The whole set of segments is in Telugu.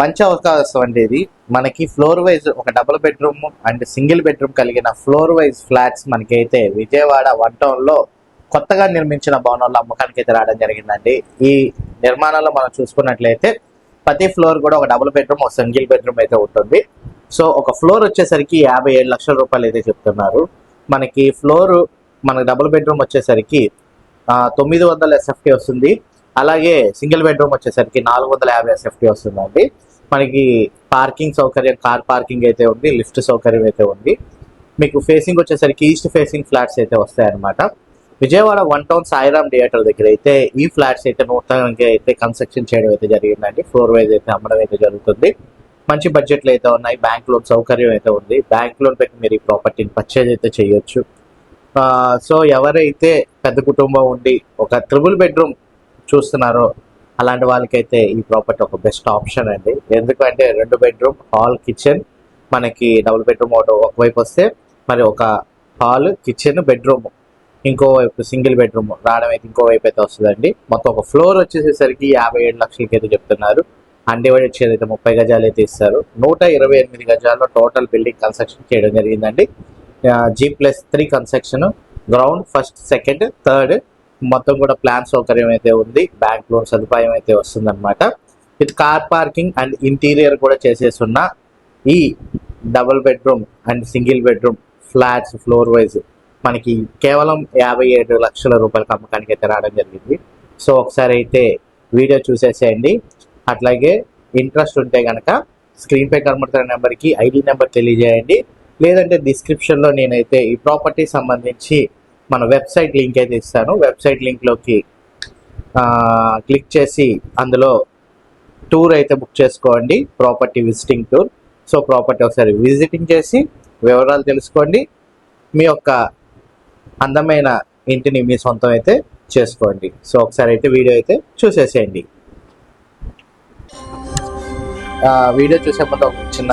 మంచి అవకాశం అండి ఇది. మనకి ఫ్లోర్ వైజ్ ఒక double bedroom and single bedroom కలిగిన ఫ్లోర్ వైజ్ ఫ్లాట్స్ మనకైతే విజయవాడ వన్ టౌన్లో కొత్తగా నిర్మించిన భవనంలో అమ్మకానికి అయితే రావడం జరిగిందండి. ఈ నిర్మాణంలో మనం చూసుకున్నట్లయితే ప్రతి ఫ్లోర్ కూడా ఒక డబుల్ బెడ్రూమ్ ఒక సింగిల్ బెడ్రూమ్ అయితే ఉంటుంది. సో ఒక ఫ్లోర్ వచ్చేసరికి యాభై ఏడు లక్షల రూపాయలు అయితే చెప్తున్నారు. మనకి ఫ్లోర్ మనకి డబుల్ బెడ్రూమ్ వచ్చేసరికి తొమ్మిది వందల ఎస్ఎఫ్టీ వస్తుంది. అలాగే సింగిల్ బెడ్రూమ్ వచ్చేసరికి నాలుగు వందల యాభై ఎస్ఎఫ్టీ వస్తుందండి. మనకి పార్కింగ్ సౌకర్యం కార్ పార్కింగ్ అయితే ఉంది లిఫ్ట్ సౌకర్యం అయితే ఉంది. మీకు ఫేసింగ్ వచ్చేసరికి ఈస్ట్ ఫేసింగ్ ఫ్లాట్స్ అయితే వస్తాయన్నమాట. Vijayawada one town Sairam theatre దగ్గర అయితే ఈ ఫ్లాట్స్ అయితే నూతనంగా అయితే కన్స్ట్రక్షన్ చేయడం అయితే జరిగిందండి. ఫ్లోర్ వైజ్ అయితే అమ్మడం అయితే జరుగుతుంది. మంచి బడ్జెట్లు అయితే ఉన్నాయి. బ్యాంక్ లోన్ సౌకర్యం అయితే ఉంది. బ్యాంక్ లోన్ పెట్టి మీరు ఈ ప్రాపర్టీని పర్చేజ్ అయితే చేయొచ్చు. సో ఎవరైతే పెద్ద కుటుంబం ఉండి ఒక త్రిబుల్ బెడ్రూమ్ చూస్తున్నారో అలాంటి వాళ్ళకైతే ఈ ప్రాపర్టీ ఒక బెస్ట్ ఆప్షన్ అండి. ఎందుకంటే రెండు బెడ్రూమ్ హాల్ కిచెన్. మనకి డబుల్ బెడ్రూమ్ ఒకటి ఒకవైపు వస్తే మరి ఒక హాల్ కిచెన్ బెడ్రూమ్. ఇంకో వైపు సింగిల్ బెడ్రూమ్. రావడం అయితే ఇంకో వైపు అయితే వస్తుందండి. మొత్తం ఒక ఫ్లోర్ వచ్చేసేసరికి యాభై ఏడు లక్షలకి అయితే చెప్తున్నారు. అన్డివైడెడ్ షేర్ అయితే ముప్పై గజాలు అయితే ఇస్తారు. నూట ఇరవై ఎనిమిది గజాల్లో టోటల్ బిల్డింగ్ కన్స్ట్రక్షన్ చేయడం జరిగిందండి. G plus three construction ground first second third మొత్తం కూడా ప్లాన్ సౌకర్యం అయితే ఉంది. బ్యాంక్ లోన్ సదుపాయం అయితే వస్తుందన్నమాట. With car parking and interior కూడా చేసేసున్న ఈ double bedroom and single bedroom flats floor wise మనకి కేవలం యాభై ఏడు లక్షల రూపాయల అమ్మకానికి అయితే రావడం జరిగింది. సో ఒకసారి అయితే వీడియో చూసేసేయండి. అట్లాగే ఇంట్రెస్ట్ ఉంటే కనుక స్క్రీన్పై కనబడుతున్న నెంబర్కి ఐడి నెంబర్ తెలియజేయండి. లేదంటే డిస్క్రిప్షన్లో నేనైతే ఈ ప్రాపర్టీ సంబంధించి మన వెబ్సైట్ లింక్ అయితే ఇస్తాను. వెబ్సైట్ లింక్లోకి క్లిక్ చేసి అందులో టూర్ అయితే బుక్ చేసుకోండి. Property visiting tour. So property ఒకసారి విజిటింగ్ చేసి వివరాలు తెలుసుకోండి. మీ యొక్క అందమైన ఇంటిని మీ సొంతం అయితే చేసుకోండి. సో ఒకసారి అయితే వీడియో అయితే చూసేసేయండి. వీడియో చూసే ముందు ఒక చిన్న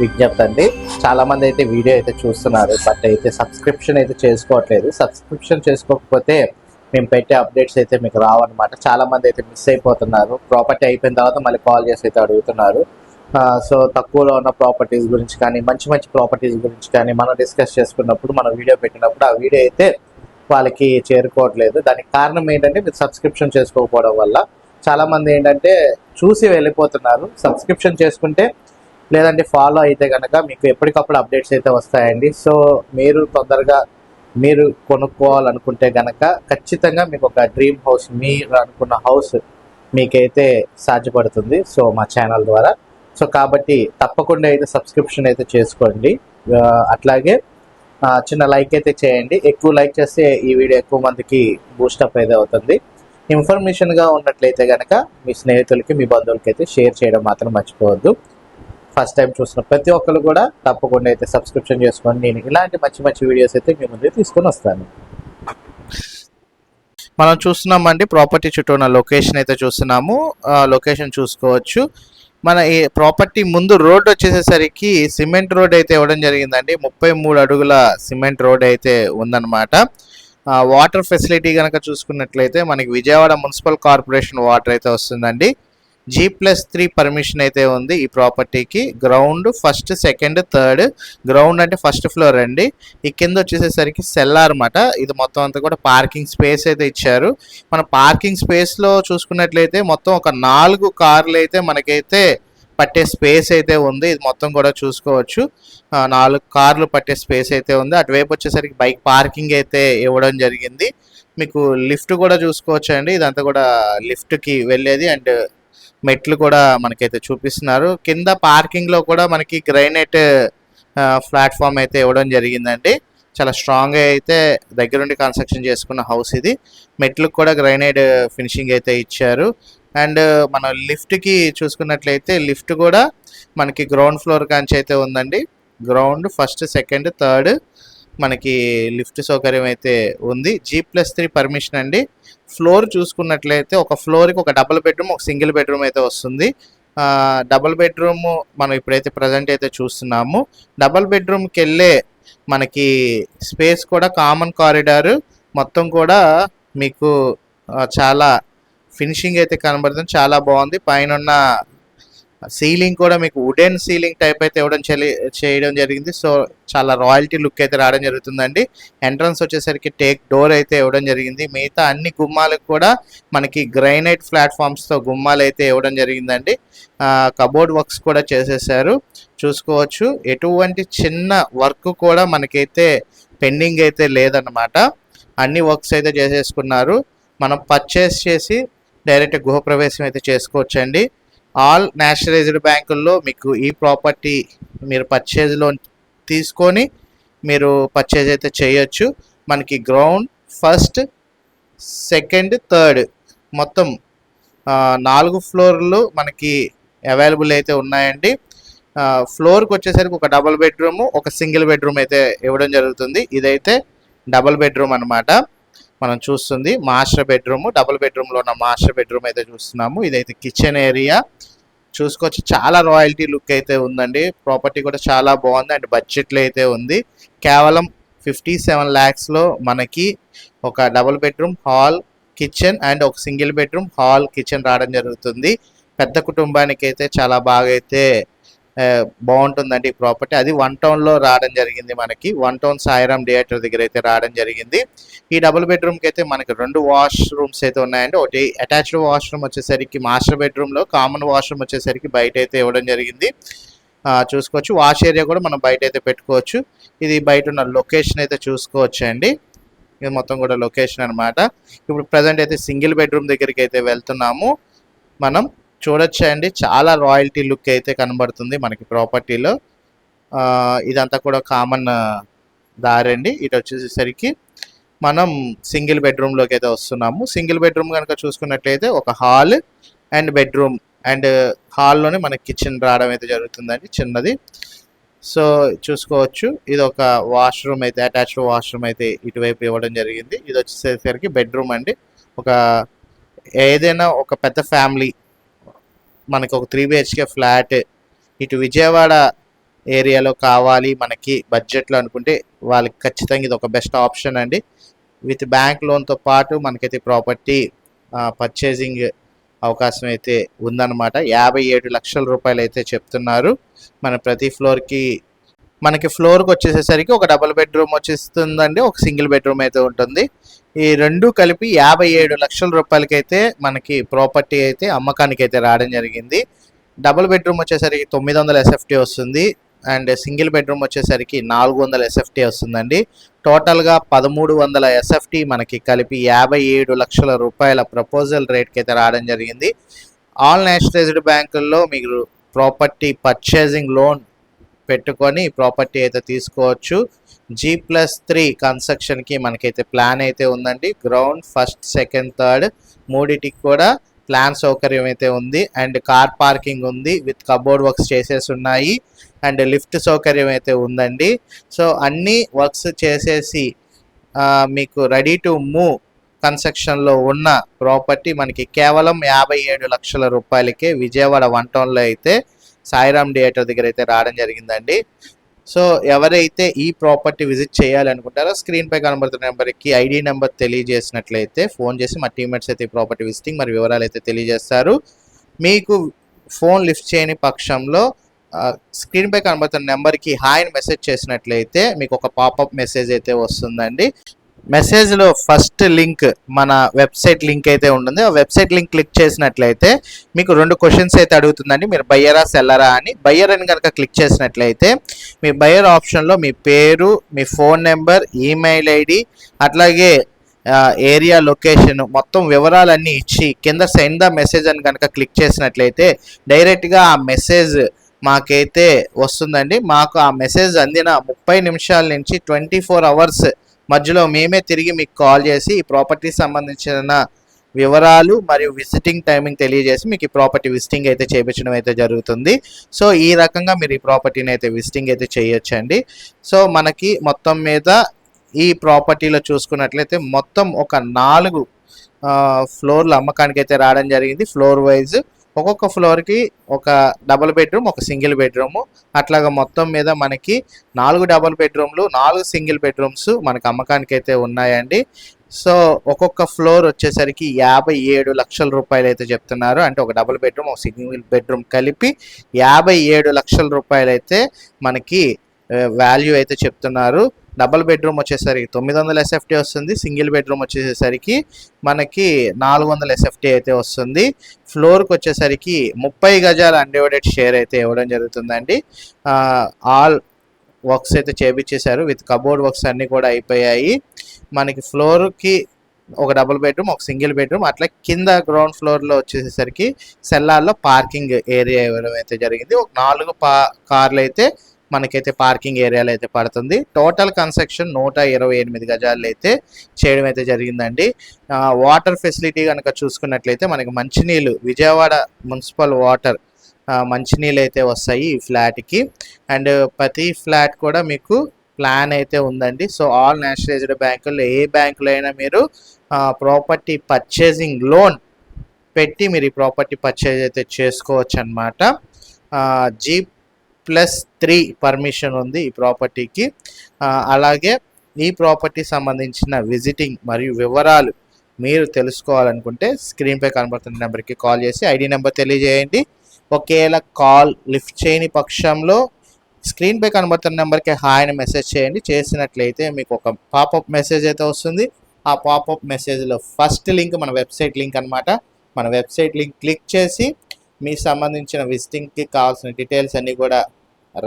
విజ్ఞప్తి అండి చాలా మంది అయితే వీడియో అయితే చూస్తున్నారు బట్ అయితే సబ్స్క్రిప్షన్ అయితే చేసుకోవట్లేదు. సబ్స్క్రిప్షన్ చేసుకోకపోతే మేము పెట్టే అప్డేట్స్ అయితే మీకు రావన్నమాట. చాలా మంది అయితే మిస్ అయిపోతున్నారు. ప్రాపర్టీ అయిపోయిన తర్వాత మళ్ళీ కాల్ చేసి అయితే అడుగుతున్నారు. సో తక్కువలో ఉన్న ప్రాపర్టీస్ గురించి కానీ మంచి మంచి ప్రాపర్టీస్ గురించి కానీ మనం డిస్కస్ చేసుకున్నప్పుడు మనం వీడియో పెట్టినప్పుడు ఆ వీడియో అయితే వాళ్ళకి చేరుకోవట్లేదు. దానికి కారణం ఏంటంటే మీరు సబ్స్క్రిప్షన్ చేసుకోకపోవడం వల్ల చాలామంది ఏంటంటే చూసి వెళ్ళిపోతున్నారు. సబ్స్క్రిప్షన్ చేసుకుంటే లేదంటే ఫాలో అయితే కనుక మీకు ఎప్పటికప్పుడు అప్డేట్స్ అయితే వస్తాయండి. సో మీరు తొందరగా మీరు కొనుక్కోవాలనుకుంటే కనుక ఖచ్చితంగా మీకు ఒక డ్రీమ్ హౌస్ మీరు అనుకున్న హౌస్ మీకైతే సాధ్యపడుతుంది. సో మా ఛానల్ ద్వారా. సో కాబట్టి తప్పకుండా అయితే సబ్స్క్రిప్షన్ అయితే చేసుకోండి. Uh, అట్లాగే చిన్న లైక్ అయితే చేయండి. ఎక్కువ లైక్ చేస్తే ఈ వీడియో ఎక్కువ మందికి బూస్టప్ అయితే అవుతుంది. ఇన్ఫర్మేషన్గా ఉన్నట్లయితే కనుక మీ స్నేహితులకి మీ బంధువులకి అయితే షేర్ చేయడం మాత్రం మర్చిపోవద్దు. ఫస్ట్ టైం చూసిన ప్రతి ఒక్కరు కూడా తప్పకుండా అయితే సబ్స్క్రిప్షన్ చేసుకోండి నేను ఇలాంటి మంచి మంచి వీడియోస్ అయితే మీ ముందే తీసుకొని వస్తాను. మనం చూస్తున్నామండి ప్రాపర్టీ చుట్టూ ఉన్న లొకేషన్ అయితే చూస్తున్నాము. లొకేషన్ చూసుకోవచ్చు. మన ఈ ప్రాపర్టీ ముందు రోడ్ వచ్చేసేసరికి సిమెంట్ రోడ్ అయితే ఇవ్వడం జరిగిందండి. ముప్పై మూడు అడుగుల సిమెంట్ రోడ్ అయితే ఉందన్నమాట. వాటర్ ఫెసిలిటీ కనుక చూసుకున్నట్లయితే మనకి విజయవాడ మున్సిపల్ కార్పొరేషన్ వాటర్ అయితే వస్తుందండి. జీ ప్లస్ త్రీ పర్మిషన్ అయితే ఉంది ఈ ప్రాపర్టీకి ground first second third ground అంటే ఫస్ట్ ఫ్లోర్ అండి. ఈ కింద వచ్చేసేసరికి సెల్లార్ అనమాట ఇది మొత్తం అంతా కూడా పార్కింగ్ స్పేస్ అయితే ఇచ్చారు. మన పార్కింగ్ స్పేస్లో చూసుకున్నట్లయితే మొత్తం ఒక నాలుగు కార్లు అయితే మనకైతే పట్టే స్పేస్ అయితే ఉంది. ఇది మొత్తం కూడా చూసుకోవచ్చు. నాలుగు కార్లు పట్టే స్పేస్ అయితే ఉంది. అటువైపు వచ్చేసరికి బైక్ పార్కింగ్ అయితే ఇవ్వడం జరిగింది. మీకు లిఫ్ట్ కూడా చూసుకోవచ్చు అండి ఇదంతా కూడా లిఫ్ట్కి వెళ్ళేది. అండ్ మెట్లు కూడా మనకైతే చూపిస్తున్నారు. కింద పార్కింగ్లో కూడా మనకి గ్రైనైట్ ప్లాట్ఫామ్ అయితే ఇవ్వడం జరిగిందండి. చాలా స్ట్రాంగ్ అయితే దగ్గరుండి కన్స్ట్రక్షన్ చేసుకున్న హౌస్ ఇది. మెట్లకు కూడా గ్రైనైట్ ఫినిషింగ్ అయితే ఇచ్చారు. అండ్ మన లిఫ్ట్కి చూసుకున్నట్లయితే లిఫ్ట్ కూడా మనకి గ్రౌండ్ ఫ్లోర్ కాంచి అయితే ఉందండి. గ్రౌండ్ ఫస్ట్ సెకండ్ థర్డ్ మనకి లిఫ్ట్ సౌకర్యం అయితే ఉంది. జీ ప్లస్ త్రీ పర్మిషన్ అండి. ఫ్లోర్ చూసుకున్నట్లయితే ఒక ఫ్లోర్కి ఒక డబుల్ బెడ్రూమ్ ఒక సింగిల్ బెడ్రూమ్ అయితే వస్తుంది. డబుల్ బెడ్రూమ్ మనం ఇప్పుడైతే ప్రజెంట్ అయితే చూస్తున్నాము. డబుల్ బెడ్రూమ్కి వెళ్ళే మనకి స్పేస్ కూడా కామన్ కారిడార్ మొత్తం కూడా మీకు చాలా ఫినిషింగ్ అయితే కనబడుతుంది. చాలా బాగుంది. పైన సీలింగ్ కూడా మీకు వుడెన్ సీలింగ్ టైప్ అయితే ఇవ్వడం చేయడం జరిగింది. సో చాలా రాయల్టీ లుక్ అయితే రావడం జరుగుతుందండి. ఎంట్రన్స్ వచ్చేసరికి టేక్ డోర్ అయితే ఇవ్వడం జరిగింది. మిగతా అన్ని గుమ్మాలకు కూడా మనకి గ్రైనైట్ ప్లాట్ఫామ్స్తో గుమ్మాలు అయితే ఇవ్వడం జరిగిందండి. కబోర్డ్ వర్క్స్ కూడా చేసేసారు. చూసుకోవచ్చు. ఎటువంటి చిన్న వర్క్ కూడా మనకైతే పెండింగ్ అయితే లేదన్నమాట. అన్ని వర్క్స్ అయితే చేసేసుకున్నారు. మనం పర్చేస్ చేసి డైరెక్ట్ గృహప్రవేశం అయితే చేసుకోవచ్చండి. ఆల్ నేషనలైజ్డ్ బ్యాంకుల్లో మీకు ఈ ప్రాపర్టీ మీరు పర్చేజ్ లోన్ తీసుకొని మీరు పర్చేజ్ అయితే చేయొచ్చు. మనకి గ్రౌండ్ ఫస్ట్ సెకండ్ థర్డ్ మొత్తం నాలుగు ఫ్లోర్లు మనకి అవైలబుల్ అయితే ఉన్నాయండి. ఫ్లోర్కి వచ్చేసరికి ఒక డబుల్ బెడ్రూమ్ ఒక సింగిల్ బెడ్రూమ్ అయితే ఇవ్వడం జరుగుతుంది. ఇదైతే డబుల్ బెడ్రూమ్ అనమాట మనం చూస్తుంది. మాస్టర్ బెడ్రూమ్ డబుల్ బెడ్రూమ్లో ఉన్న మాస్టర్ బెడ్రూమ్ అయితే చూస్తున్నాము. ఇదైతే కిచెన్ ఏరియా. చూసుకోవచ్చు. చాలా రాయల్టీ లుక్ అయితే ఉందండి. ప్రాపర్టీ కూడా చాలా బాగుంది. అండ్ బడ్జెట్లో అయితే ఉంది. కేవలం ఫిఫ్టీ సెవెన్ ల్యాక్స్లో మనకి ఒక double bedroom hall kitchen and ఒక సింగిల్ బెడ్రూమ్ హాల్ కిచెన్ రావడం జరుగుతుంది. పెద్ద కుటుంబానికి అయితే చాలా బాగా అయితే బాగుంటుందండి ఈ ప్రాపర్టీ. అది వన్ టౌన్లో రావడం జరిగింది మనకి. వన్ టౌన్ సాయిరామ్ థియేటర్ దగ్గర అయితే రావడం జరిగింది. ఈ డబుల్ బెడ్రూమ్కి అయితే మనకి రెండు వాష్ రూమ్స్ అయితే ఉన్నాయండి. ఒకటి అటాచ్డ్ వాష్రూమ్ వచ్చేసరికి మాస్టర్ బెడ్రూమ్లో కామన్ వాష్రూమ్ వచ్చేసరికి బయట అయితే ఇవ్వడం జరిగింది. చూసుకోవచ్చు. వాష్ ఏరియా కూడా మనం బయట అయితే పెట్టుకోవచ్చు. ఇది బయట ఉన్న లొకేషన్ అయితే చూసుకోవచ్చు అండి ఇది మొత్తం కూడా లొకేషన్ అనమాట ఇప్పుడు ప్రజెంట్ అయితే సింగిల్ బెడ్రూమ్ దగ్గరికి అయితే వెళ్తున్నాము. మనం చూడొచ్చు అండి చాలా రాయల్టీ లుక్ అయితే కనబడుతుంది మనకి ప్రాపర్టీలో ఇదంతా కూడా కామన్ దారి అండి. ఇటు వచ్చేసరికి మనం సింగిల్ బెడ్రూమ్లోకి అయితే వస్తున్నాము. సింగిల్ బెడ్రూమ్ కనుక చూసుకున్నట్లయితే ఒక హాల్ అండ్ బెడ్రూమ్ అండ్ హాల్లోనే మనకి కిచెన్ రావడం అయితే జరుగుతుందండి చిన్నది. సో చూసుకోవచ్చు. ఇది ఒక వాష్రూమ్ అయితే అటాచ్డ్ వాష్రూమ్ అయితే ఇటువైపు ఇవ్వడం జరిగింది. ఇది వచ్చేసరికి బెడ్రూమ్ అండి. ఒక ఏదైనా ఒక పెద్ద ఫ్యామిలీ మనకు ఒక త్రీ బిహెచ్కే ఫ్లాట్ ఇటు విజయవాడ ఏరియాలో కావాలి మనకి బడ్జెట్లో అనుకుంటే వాళ్ళకి ఖచ్చితంగా ఇది ఒక బెస్ట్ ఆప్షన్ అండి విత్ బ్యాంక్ లోన్తో పాటు మనకైతే ప్రాపర్టీ పర్చేసింగ్ అవకాశం అయితే ఉందన్నమాట. యాభై ఏడు లక్షల రూపాయలు అయితే చెప్తున్నారు. మన ప్రతి ఫ్లోర్కి మనకి ఫ్లోర్కి వచ్చేసేసరికి ఒక డబుల్ బెడ్రూమ్ వచ్చేస్తుందండి ఒక సింగిల్ బెడ్రూమ్ అయితే ఉంటుంది. ఈ రెండు కలిపి యాభై ఏడు లక్షల రూపాయలకైతే మనకి ప్రాపర్టీ అయితే అమ్మకానికి అయితే రావడం జరిగింది. డబుల్ బెడ్రూమ్ వచ్చేసరికి తొమ్మిది వందల ఎస్ఎఫ్టీ వస్తుంది అండ్ సింగిల్ బెడ్రూమ్ వచ్చేసరికి నాలుగు వందల ఎస్ఎఫ్టీ వస్తుందండి. టోటల్గా పదమూడు వందల ఎస్ఎఫ్టీ మనకి కలిపి యాభై ఏడు లక్షల రూపాయల ప్రపోజల్ రేట్కి అయితే రావడం జరిగింది. ఆల్ నేషనలైజ్డ్ బ్యాంకుల్లో మీరు ప్రాపర్టీ పర్చేసింగ్ లోన్ పెట్టుకొని ప్రాపర్టీ అయితే తీసుకోవచ్చు. జీ ప్లస్ త్రీ కన్స్ట్రక్షన్కి మనకైతే ప్లాన్ అయితే ఉందండి. గ్రౌండ్ ఫస్ట్ సెకండ్ థర్డ్ మూడిటికి కూడా ప్లాన్ సౌకర్యం అయితే ఉంది. అండ్ కార్ పార్కింగ్ ఉంది. విత్ కబోర్డ్ వర్క్స్ చేసేసి ఉన్నాయి. అండ్ లిఫ్ట్ సౌకర్యం అయితే ఉందండి. సో అన్ని వర్క్స్ చేసేసి మీకు రెడీ టు మూవ్ కన్స్ట్రక్షన్లో ఉన్న ప్రాపర్టీ మనకి కేవలం యాభై ఏడు లక్షల రూపాయలకే విజయవాడ వన్ టౌన్లో అయితే సాయిరామ్ థియేటర్ దగ్గర అయితే రావడం జరిగిందండి. సో ఎవరైతే ఈ ప్రాపర్టీ విజిట్ చేయాలనుకుంటారో స్క్రీన్ పై కనబడుతున్న నెంబర్కి ఐడి నెంబర్ తెలియజేసినట్లయితే ఫోన్ చేసి మా టీమేట్స్ అయితే ఈ ప్రాపర్టీ విజిటింగ్ మరి వివరాలు అయితే తెలియజేస్తారు. మీకు ఫోన్ లిఫ్ట్ చేయని పక్షంలో స్క్రీన్ పై కనబడుతున్న నెంబర్కి హాయ్ అని మెసేజ్ చేసినట్లయితే మీకు ఒక పాపప్ మెసేజ్ అయితే వస్తుందండి. మెసేజ్లో ఫస్ట్ లింక్ మన వెబ్సైట్ లింక్ అయితే ఉంటుంది. ఆ వెబ్సైట్ లింక్ క్లిక్ చేసినట్లయితే మీకు రెండు క్వశ్చన్స్ అయితే అడుగుతుందండి. మీరు బయ్యరా సెల్లరా అని. బయ్యర్ అని కనుక క్లిక్ చేసినట్లయితే మీ బయ్యర్ ఆప్షన్లో మీ పేరు మీ ఫోన్ నెంబర్ ఈమెయిల్ ఐడి అట్లాగే ఏరియా లొకేషన్ మొత్తం వివరాలన్నీ ఇచ్చి కింద సెండ్ ద మెసేజ్ అని కనుక క్లిక్ చేసినట్లయితే డైరెక్ట్గా ఆ మెసేజ్ మాకైతే వస్తుందండి. మాకు ఆ మెసేజ్ అందిన ముప్పై నిమిషాల నుంచి ట్వంటీ ఫోర్ అవర్స్ మధ్యలో మేమే తిరిగి మీకు కాల్ చేసి ఈ ప్రాపర్టీ సంబంధించిన వివరాలు మరియు విజిటింగ్ టైమింగ్ తెలియజేసి మీకు ఈ ప్రాపర్టీ విజిటింగ్ అయితే చేయించడం అయితే జరుగుతుంది. సో ఈ రకంగా మీరు ఈ ప్రాపర్టీని అయితే విజిటింగ్ అయితే చేయొచ్చండి. సో మనకి మొత్తం మీద ఈ ప్రాపర్టీలో చూసుకున్నట్లయితే మొత్తం ఒక నాలుగు ఫ్లోర్లు అమ్మకానికి అయితే రావడం జరిగింది. ఫ్లోర్ వైజ్ ఒక్కొక్క ఫ్లోర్కి ఒక డబుల్ బెడ్రూమ్ ఒక సింగిల్ బెడ్రూమ్ అట్లాగా మొత్తం మీద మనకి నాలుగు డబుల్ బెడ్రూమ్లు నాలుగు సింగిల్ బెడ్రూమ్స్ మనకి అమ్మకానికి అయితే ఉన్నాయండి. సో ఒక్కొక్క ఫ్లోర్ వచ్చేసరికి యాభై ఏడు లక్షల రూపాయలు అయితే చెప్తున్నారు. అంటే ఒక డబుల్ బెడ్రూమ్ ఒక సింగిల్ బెడ్రూమ్ కలిపి యాభై ఏడు లక్షల రూపాయలు అయితే మనకి వాల్యూ అయితే చెప్తున్నారు. డబుల్ బెడ్రూమ్ వచ్చేసరికి తొమ్మిది వందల ఎస్ఎఫ్టీ వస్తుంది సింగిల్ బెడ్రూమ్ వచ్చేసరికి మనకి నాలుగు వందల ఎస్ఎఫ్టీ అయితే వస్తుంది. ఫ్లోర్కి వచ్చేసరికి ముప్పై గజాల అన్డివైడెడ్ షేర్ అయితే ఇవ్వడం జరుగుతుందండి. ఆల్ వర్క్స్ అయితే చేపించేశారు విత్ కబోర్డ్ వర్క్స్ అన్నీ కూడా అయిపోయాయి. మనకి ఫ్లోర్కి ఒక డబుల్ బెడ్రూమ్ ఒక సింగిల్ బెడ్రూమ్ అట్లా కింద గ్రౌండ్ ఫ్లోర్లో వచ్చేసరికి సెల్లార్లో పార్కింగ్ ఏరియా ఇవ్వడం అయితే జరిగింది. ఒక నాలుగు పా కార్లు అయితే మనకైతే పార్కింగ్ ఏరియాలో అయితే పడుతుంది. టోటల్ కన్స్ట్రక్షన్ నూట ఇరవై ఎనిమిది గజాలు అయితే చేయడం అయితే జరిగిందండి. వాటర్ ఫెసిలిటీ కనుక చూసుకున్నట్లయితే మనకి మంచినీళ్ళు విజయవాడ మున్సిపల్ వాటర్ మంచినీళ్ళు అయితే వస్తాయి ఈ ఫ్లాట్కి. అండ్ ప్రతి ఫ్లాట్ కూడా మీకు ప్లాన్ అయితే ఉందండి. సో ఆల్ నేషనలైజ్డ్ బ్యాంకుల్లో ఏ బ్యాంకులో అయినా మీరు ప్రాపర్టీ పర్చేసింగ్ లోన్ పెట్టి మీరు ఈ ప్రాపర్టీ పర్చేజ్ అయితే చేసుకోవచ్చు అనమాట జీప్ ప్లస్ త్రీ పర్మిషన్ ఉంది ఈ ప్రాపర్టీకి. అలాగే ఈ ప్రాపర్టీ సంబంధించిన విజిటింగ్ మరియు వివరాలు మీరు తెలుసుకోవాలనుకుంటే స్క్రీన్పై కనబడుతున్న నెంబర్కి కాల్ చేసి ఐడి నెంబర్ తెలియజేయండి. ఒకవేళ కాల్ లిఫ్ట్ చేయని పక్షంలో స్క్రీన్పై కనబడుతున్న నెంబర్కి హాయ్ అని మెసేజ్ చేయండి. చేసినట్లయితే మీకు ఒక పాపప్ మెసేజ్ అయితే వస్తుంది. ఆ పాపప్ మెసేజ్లో ఫస్ట్ లింక్ మన వెబ్సైట్ లింక్ అన్నమాట. మన వెబ్సైట్ లింక్ క్లిక్ చేసి మీకు సంబంధించిన విజిటింగ్కి కావాల్సిన డీటెయిల్స్ అన్నీ కూడా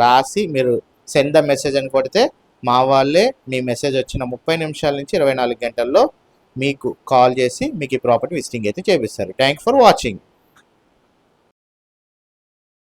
రాసి మీరు సెండ్ ద మెసేజ్ అని కొడితే మా వాళ్ళే మీ మెసేజ్ వచ్చిన ముప్పై నిమిషాల నుంచి ఇరవై నాలుగు గంటల్లో మీకు కాల్ చేసి మీకు ఈ ప్రాపర్టీ విజిటింగ్ అయితే చేపిస్తారు. Thank for watching